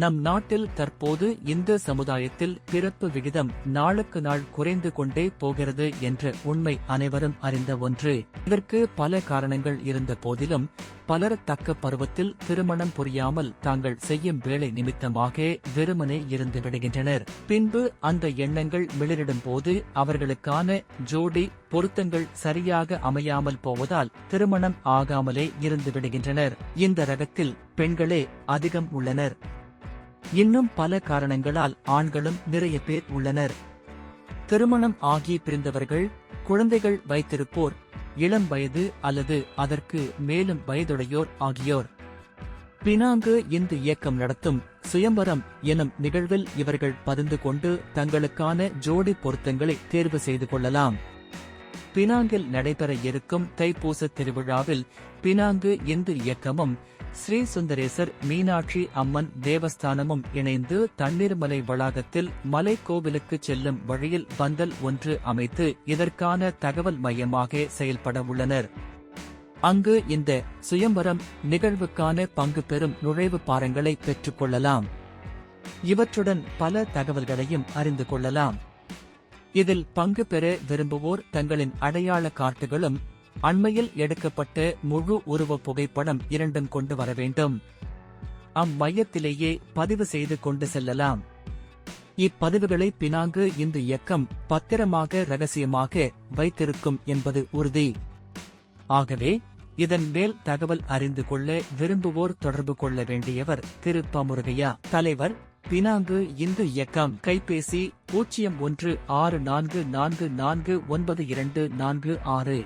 நம் நாட்டில் தற்போது இந்து சமுதாயத்தில் பிறப்பு விகிதம் நாளுக்கு நாள் குறைந்து கொண்டே போகிறது என்ற உண்மை அனைவரும் அறிந்த ஒன்று. இதற்கு பல காரணங்கள் இருந்த போதிலும் பலர் தக்க பருவத்தில் திருமணம் புரியாமல் தாங்கள் செய்யும் வேலை நிமித்தமாக வெறுமனே இருந்து விடுகின்றனர். பின்பு அந்த எண்ணங்கள் மிளிரிடும் போது அவர்களுக்கான ஜோடி பொருத்தங்கள் சரியாக அமையாமல் போவதால் திருமணம் ஆகாமலே இருந்து விடுகின்றனர். இந்த ரகத்தில் பெண்களே அதிகம் உள்ளனர். இன்னும் பல காரணங்களால் ஆண்களும் நிறைய பேர் உள்ளனர். திருமணம் ஆகி பிரிந்தவர்கள் குழந்தைகள் வைத்திருப்போர் இளம் வயது அல்லது அதற்கு மேலும் வயதுடையோர் ஆகியோர். பினாங்கு இந்து இயக்கம் நடத்தும் சுயம்பரம் எனும் நிகழ்வில் இவர்கள் பதிந்து கொண்டு தங்களுக்கான ஜோடி பொருத்தங்களை தேர்வு செய்து கொள்ளலாம். பினாங்கில் நடைபெற இருக்கும் தைப்பூச திருவிழாவில் பினாங்கு இந்து இயக்கமும் ஸ்ரீ சுந்தரேசர் மீனாட்சி அம்மன் தேவஸ்தானமும் இணைந்து தண்ணீர்மலை வளாகத்தில் மலை கோவிலுக்கு செல்லும் வழியில் பந்தல் ஒன்று அமைத்து இதற்கான தகவல் மையமாக செயல்பட உள்ளனர். அங்கு இந்த சுயம்பரம் நிகழ்வுக்கான பங்கு பெறும் நுழைவு பாரங்களை பெற்றுக்கொள்ளலாம் இவற்றுடன் பல தகவல்களையும் அறிந்து கொள்ளலாம். இதில் பங்கு பெற விரும்புவோர் தங்களின் அடையாள கார்டுகளும் அண்மையில் எடுக்கப்பட்ட முழு உருவ புகைப்படம் இரண்டும் கொண்டு வர வேண்டும். அம்மையத்திலேயே பதிவு செய்து கொண்டு செல்லலாம். இப்பதிவுகளை பினாங்கு இந்த இயக்கம் பத்திரமாக ரகசியமாக வைத்திருக்கும் என்பது உறுதி. ஆகவே இதன் மேல் தகவல் அறிந்து கொள்ள விரும்புவோர் தொடர்பு கொள்ள வேண்டியவர் திரு. பமுருகையா தலைவர் பினாங்கு இந்து இயக்கம். கைபேசி பூஜ்ஜியம் ஒன்று ஆறு நான்கு நான்கு நான்கு ஒன்பது இரண்டு நான்கு ஆறு.